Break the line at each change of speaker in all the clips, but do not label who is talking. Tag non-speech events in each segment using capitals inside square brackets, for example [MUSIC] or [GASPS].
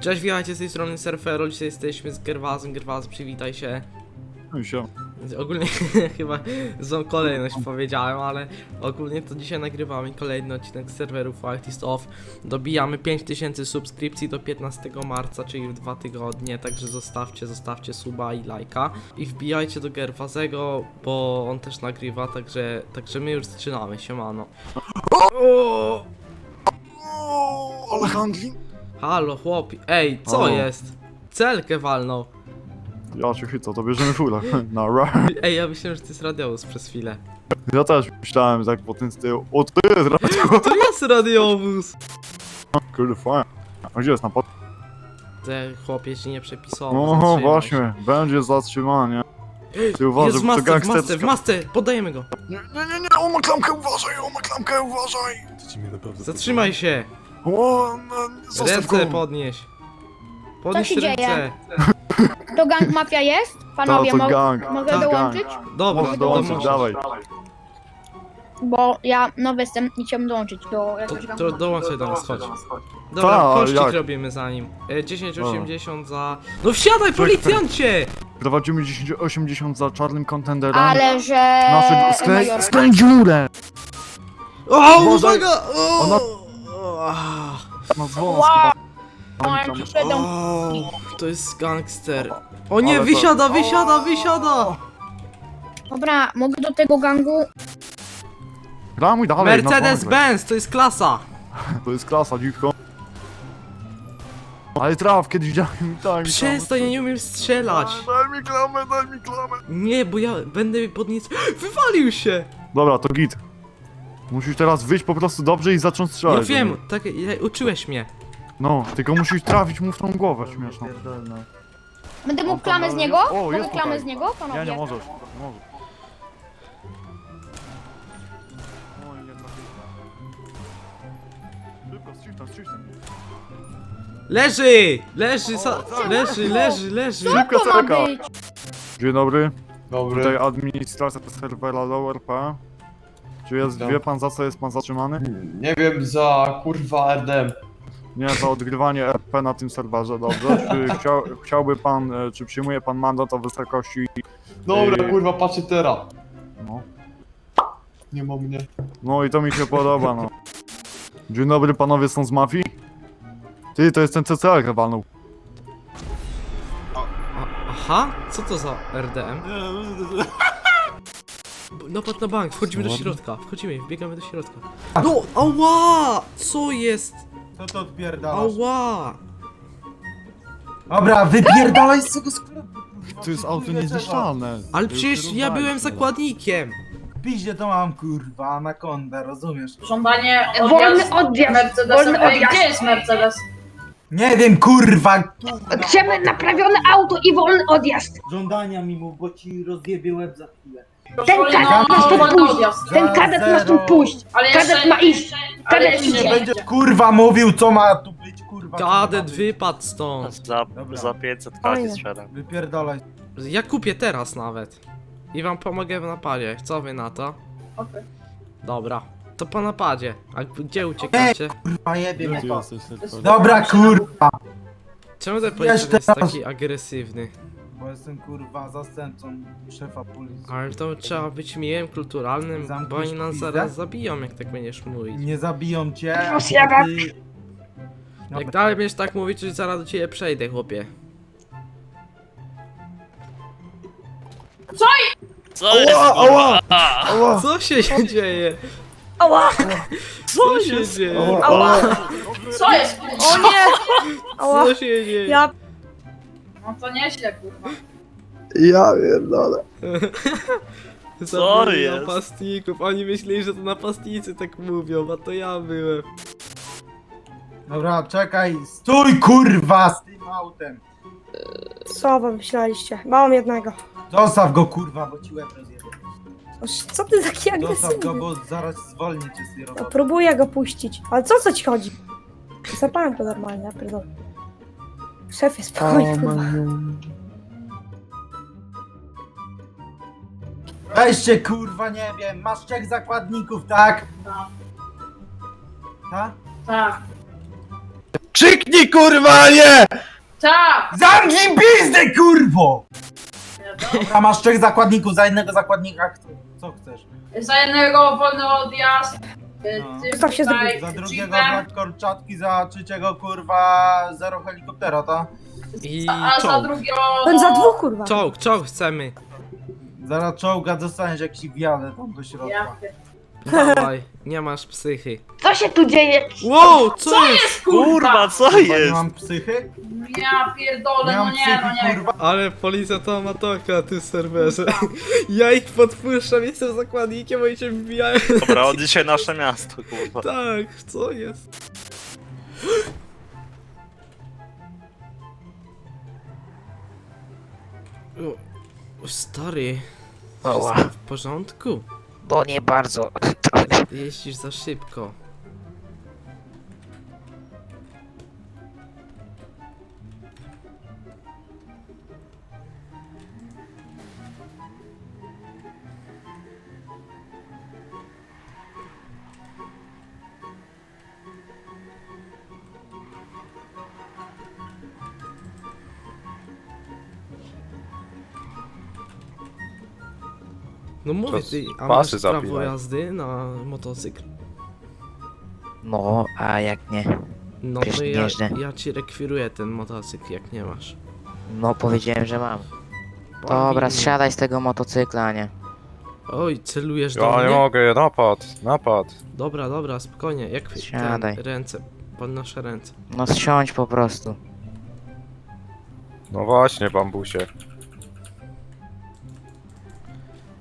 Cześć, witajcie z tej strony Surfero, dzisiaj jesteśmy z Gerwazem, Gerwaz, przywitaj się.
Się.
Ogólnie [LAUGHS] chyba złą kolejność powiedziałem, ale ogólnie to dzisiaj nagrywamy kolejny odcinek z serwerów Artist Off. Dobijamy 5000 subskrypcji do 15 marca, czyli w dwa tygodnie, także zostawcie, zostawcie suba i lajka. I wbijajcie do Gerwazego, bo on też nagrywa, także, także my już zaczynamy, siemano. O!
Ale handling?
Halo chłopi, ej, co
O.
jest? Celkę walnął.
Ja cię chycę, to bierzemy fulę. [LAUGHS] Na ra.
Ej, ja myślałem, że to jest radiowóz przez chwilę.
Ja też myślałem tak po tym stylu. O, to jest radio.
To jest radiowóz!
Kurde, fajnie. A gdzie jest na pod...
Te chłopie się nie przepisował.
No właśnie, będzie zatrzymanie. Ty uważaj,
Jest w
bo to
masce, w masce, w
gangsterska...
masce, poddajemy go.
Nie, nie, nie, nie, on ma klamkę, uważaj, on ma klamkę, uważaj.
Zatrzymaj się.
O, no, zostaw go.
Ręce podnieś. Podnieś
się
ręce.
dzieje? [LAUGHS] To gang mafia jest?
To,
Panowie,
to
mo
gang.
mogę
to
dołączyć?
Gang.
Dobra,
Możesz
to
dołączyć, dawaj.
Bo ja nowy jestem i chciałbym dołączyć do
To,
jakiegoś gangu.
to dołączaj do nas, chodź. Dobra,
Ta,
pościg
jak?
robimy za nim. E, 10,80 za... No wsiadaj, policjancie!
Prowadzimy 1080 za czarnym kontenderem.
Ale że...
Nasze... Sklej,
Major-
sklej dziurę!
O, uwaga! O!
Ona-
Ah.
Na dzwon
Wow. Mam przedą...
O, to jest gangster. O nie,
Ale to-
wysiada, wysiada, wysiada!
Dobra, mogę do tego gangu...
Ramuj dalej, na dzwonek leć.
Mercedes-Benz, to jest klasa! [LAUGHS]
To jest klasa, dziwko. Ale traf, kiedyś widziałem daj mi
Przestań, ja nie umiem strzelać!
klamę. Daj mi klamę, daj mi klamę.
Nie, bo ja będę pod nic... [GASPS] Wywalił się!
Dobra, to git. Musisz teraz wyjść po prostu dobrze i zacząć strzelać.
Ja wiem, tak, ja, uczyłeś mnie.
No, tylko musisz trafić mu w tą głowę śmieszną.
Będę mógł klamę z niego?
O,
Mogę
jest
klamę
tutaj.
z niego, panowie?
Nie, nie możesz. Nie możesz. Oj, nie trafiłem. Szybko.
Leży! Leży, sa,
O,
leży, leży, leży.
Co to ma
Celka.
być?
Dzień dobry,
Dobry.
tutaj administracja serwera LowerP. Czy jest,
Witam.
wie pan za co jest pan zatrzymany?
Nie wiem, za kurwa RDM.
Nie, za odgrywanie RP na tym serwerze, dobrze? Czy [LAUGHS] chciał, chciałby pan, e, czy przyjmuje pan mandat o wysokości...
Dobra,
Yy.
kurwa, patrzcie teraz.
No,
Nie ma mnie.
no i to mi się podoba, no. Dzień dobry, panowie są z mafii? Ty, to jest ten CCL chyba, no.
Aha, co to za RDM? [LAUGHS] Napad na bank, wchodzimy do środka, wchodzimy, wbiegamy do środka. No, ała! Co jest?
Co to odpierdalasz?
Ała!
Dobra, wypierdalaj z tego sklepu! kurwa,
To jest auto niezniszczalne.
Ale
To
przecież ja byłem
no.
zakładnikiem!
Piździe to mam kurwa, anakonda, rozumiesz?
Żądanie
Wolny
odjazd.
Wolny
Ej,
odjazd!
Gdzie jest Mercedes?
Nie wiem kurwa!
Chcemy naprawione auto i wolny odjazd!
Żądania mi mów, bo ci rozjebie łeb za chwilę.
Ten kadet ma stąd pójść! Ten kadet ma stąd pójść!
Ale
Kadet
jeszcze-
ma iść!
ale
Kadet
jeszcze
idzie!
Nie będziesz kurwa mówił co ma tu być kurwa! co ma
Kadet
być.
wypadł stąd!
Za,
Dobra.
za 500
Fajnie.
kaki sprzedam.
Wypierdalaj.
Ja kupię teraz nawet. I wam pomogę w napadzie. Co wy na to?
Okej.
Dobra. To po napadzie. A gdzie uciekacie?
Kurwa jebie mnie to. Dobra kurwa!
Czemu ten policjant jest
teraz.
taki agresywny?
Bo jestem kurwa zastępcą szefa policji.
Ale to trzeba być miłym, kulturalnym, bo oni nas
pizdę.
zaraz zabiją, jak tak będziesz mówić.
Nie zabiją cię. ty-
Jak dalej będziesz tak mówić, to zaraz do ciebie przejdę, chłopie.
Co jest? kurwa?
Co się dzieje?
Ała!
Co się dzieje?
Ała!
Co jest?
O nie! Ała!
Co się dzieje?
Ja...
No to nieźle, kurwa.
Ja pierdolę. [LAUGHS]
Zabili
jest?
napastników. Oni myśleli, że to napastnicy tak mówią, a to ja byłem.
Dobra, czekaj. Stój kurwa z tym autem.
Co wy myśleliście? Mam jednego.
Zostaw go kurwa, bo ci łeb rozjebie.
Oż, Co ty taki
Zostaw go,
agresywny?
bo zaraz zwolnię cię z tej
No,
roboty.
próbuję go puścić. Ale co co ci chodzi? Zapałem go normalnie, ja pierdolę. Szefie, spokojnie, kurwa.
Weźcie kurwa, nie wiem, masz trzech zakładników, tak?
Tak.
Tak?
Tak.
Krzyknij kurwa nie!
Tak!
Zamknij pizdę, kurwo! A masz trzech zakładników, za jednego zakładnika co chcesz?
Za jednego wolny odjazd. Y,
No.
Zostaw się
Za drugiego brak korczatki, za trzeciego kurwa zero helikoptera, to?
I
A za
czołg.
drugiego...
Ten za dwóch, kurwa.
Czołg, czołg chcemy.
Zaraz czołga dostaniesz jak ci wjadę tam do
Ja
środka.
pier-
Dawaj, nie masz psychy.
Co się tu dzieje?
Wow, co,
Co
jest?
jest kurwa?
Kurwa, co
nie
jest?
mam psychy?
Ja pierdolę,
Nie
no
mam
nie, no
psychy,
nie.
kurwa.
Ale policja to ma toka, ty serwerze. [LAUGHS] Ja ich podpuszczam, jestem zakładnikiem, oni się wbijają.
Dobra, od dzisiaj nasze miasto, kurwa.
Tak, co jest? [GASPS] O, stary,
Oła,
w porządku?
no nie bardzo. [LAUGHS]
Jeździsz za szybko. No mówię ty, a masz
pasy
prawo
zapinaj.
jazdy na motocykl?
No, a jak nie?
No
Przecież
to
nie
ja,
jeżdżę.
ja ci rekwiruję ten motocykl, jak nie masz.
No powiedziałem, że mam. Dobra,
Powinien.
zsiadaj z tego motocykla, nie?
Oj, celujesz do
Ja nie mogę, napad, napad.
Dobra, dobra, spokojnie, jak ten,
Siadaj.
ręce, podnoszę ręce.
No zsiądź po prostu.
No właśnie, bambusie.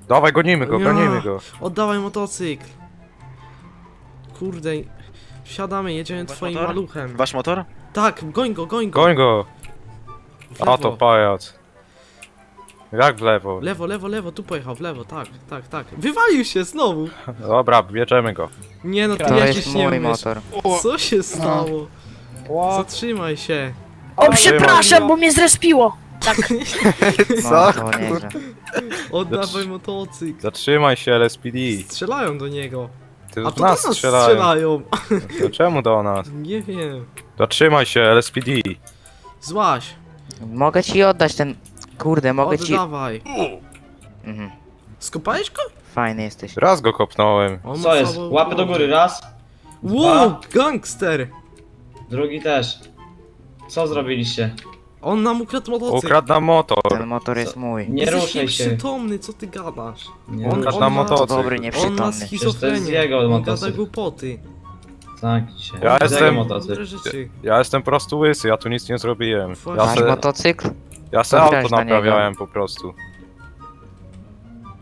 Dawaj, gonimy go,
Ja.
gonimy go.
Oddawaj motocykl! Kurde, wsiadamy, jedziemy
Wasz
twoim
motor?
maluchem.
Wasz motor?
Tak, goń go, goń go!
Goń go.
W
A to pajac. Jak w lewo?
Lewo, lewo, lewo, tu pojechał, w lewo, tak, tak, tak. Wywalił się znowu!
Dobra, bierzemy go.
Nie no, ty
To jest
nie
mój
umiesz.
motor.
Co się stało? Zatrzymaj się.
O, przepraszam, bo mnie zrespiło. [LAUGHS]
No, to nieźle.
Oddawaj motocykl.
Zatrzymaj się, LSPD.
Strzelają do niego.
Ty
A to do nas
strzelają.
strzelają.
To czemu do nas? [LAUGHS]
Nie wiem.
Zatrzymaj się, LSPD.
Złaś,
Mogę ci oddać ten... Kurde, mogę ci...
oddawaj.
Mhm.
Skopałeś go?
Fajny jesteś.
Raz go kopnąłem.
On ma
Co jest? Łapy do góry, raz,
Wow, gangster!
drugi też. Co zrobiliście?
On nam ukradł motocykl.
Ukradł nam motor.
Ten motor jest mój.
Nie
Jesteś
ruszaj się.
nieprzytomny, co ty gadasz?
Nie
On-
ruszaj
Ukradł
on
nam
ma-
motocykl.
Dobry,
On ma
nieprzytomny.
schizofrenię.
jego
On
motocykl.
gada głupoty.
Zamknij się.
Ja jestem-
jego
Mądre
motocykl.
rzeczy.
Ja jestem po prostu łysy, ja tu nic nie zrobiłem. Ja
Masz
se,
motocykl?
ja se
to
auto
wsiądź na niego.
naprawiałem po prostu.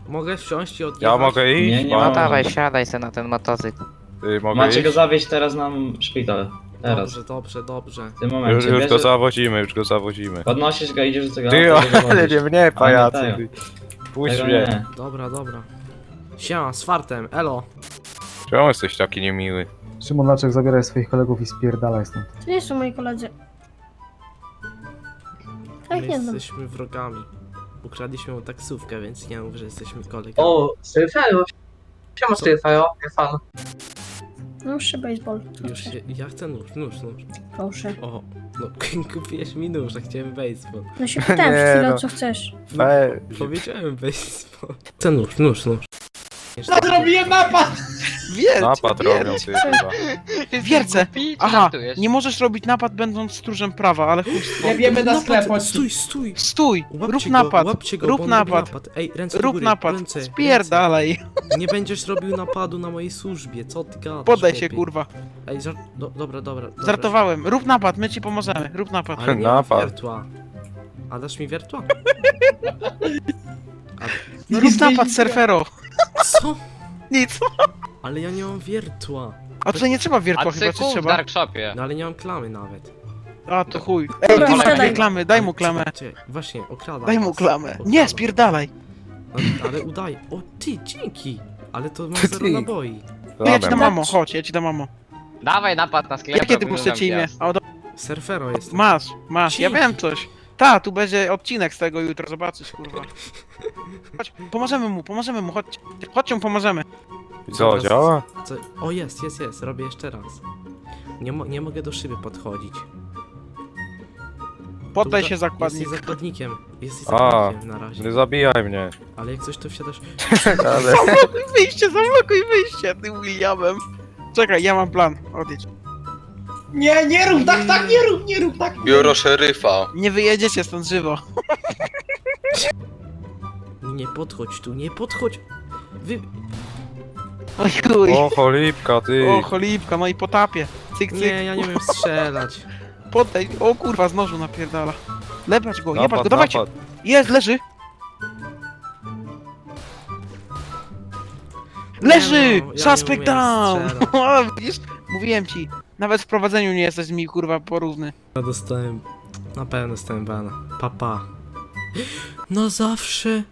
Mogę wsiąść i odjechać?
Ja mogę iść?
Nie, nie
No
mam.
dawaj, siadaj se na ten motocykl.
Ty, mogę
Macie go
iść?
zawieźć teraz na szpital. Teraz.
Dobrze, dobrze, dobrze.
W tym
Już,
momencie.
już go zawozimy, już go zawozimy.
podnosisz go, idziesz do tego
Ty,
auta i go
ale nie mnie, pajacu. Ty. Puść
Tego
mnie.
nie.
Dobra, dobra. Siema, z fartem, elo.
Czemu jesteś taki niemiły?
Szymon Laczek, zabieraj swoich kolegów i spierdalaj stąd.
Nie są moi koledzy.
My
Tak nie znam.
jesteśmy wrogami. Ukradliśmy mu taksówkę, więc nie mów, że jesteśmy kolegami.
O, Sylfeo. Siema
Co?
Sylfeo, jak fan.
Nóż baseball.
Już się, ja chcę nóż, nóż, nóż.
Proszę.
O, no [LAUGHS] kupiłeś mi nóż, a chciałem baseball.
No się pytałem [LAUGHS]
Nie,
przed chwilą,
no.
co chcesz.
Ej,
Powiedziałem baseball. Chcę nóż, nóż, nóż.
Zrobiłem napad!
Napad robią [LAUGHS] ty chyba.
Wiercę! Aha, nie możesz robić napad będąc stróżem prawa, ale chustwo.
Jebiemy na sklep,
Napad,
chodź tu.
Stój, stój!
Stój!
Łapcie
Rób
go,
napad!
Łapcie go, bo
Rób
on robi
napad!
Ej, ręce do
Rób
góry,
napad!
Ręce,
Spierdalaj!
ręce. Nie będziesz robił napadu na mojej służbie, co ty gadasz?
Podaj się,
chłopie?
kurwa.
Ej, żart... Do, dobra, dobra, dobra.
Żartowałem. Rób napad, my ci pomożemy. Rób napad.
Ale nie mam
Napad.
wiertła. A dasz mi wiertła?
No rób napad, surfero!
Co?
Nic!
Ale ja nie mam wiertła.
A tutaj nie trzeba wiertła chyba, czy trzeba?
Darkshopie.
No ale nie mam klamy nawet.
A, to chuj.
Dobra,
masz
wsiadaj.
dwie klamy, daj mu klamę.
Czekaj, Właśnie, okradam
Daj mu klamę. Nie, spierdalaj!
No, ale udaję. O ty, dzięki! Ale to mam zero naboi.
Ty, ja ci dam mamo, chodź, ja ci dam mamo.
Dawaj napad na sklep.
Jakie ty chcecie imię? O, do...
Surfero jest.
Masz, masz, ja
Dzięki.
wiem coś. Ta, tu będzie odcinek z tego jutro, zobaczysz, kurwa. Chodź, pomożemy mu, pomożemy mu, chodź. Chodź mu pomożemy.
I co, działa?
Co? O jest, jest, jest, robię jeszcze raz. Nie, mo nie mogę do szyby podchodzić.
Poddaj się zakładnik.
Jesteś zakładnikiem. Jesteś
A.
zakładnikiem na razie.
Nie zabijaj mnie.
Ale jak coś to wsiadasz... [LAUGHS] [LAUGHS]
Ale...
Zablokuj wyjście, zablokuj wyjście, tym Williamem. Czekaj, ja mam plan, odjedź.
Nie, nie rób tak, tak, nie rób, nie rób tak.
Biuro szeryfa.
Nie wyjedziecie stąd żywo.
Nie podchodź tu, nie podchodź! Wy...
Oj chuj.
O, cholipka, ty.
O, cholipka, no i potapie. Cyk, cyk.
Nie, ja nie umiem strzelać.
Poddaj. O kurwa, z nożu napierdala. Lepać go, jebać go, dawajcie.
napad.
Jest, leży. Leży!
No, ja nie
Suspect
umiem
down!
strzelać. [LAUGHS]
O, widzisz? Mówiłem ci. Nawet w prowadzeniu nie jesteś mi kurwa porówny.
Ja dostałem... Na pewno dostałem bana. Papa. No zawsze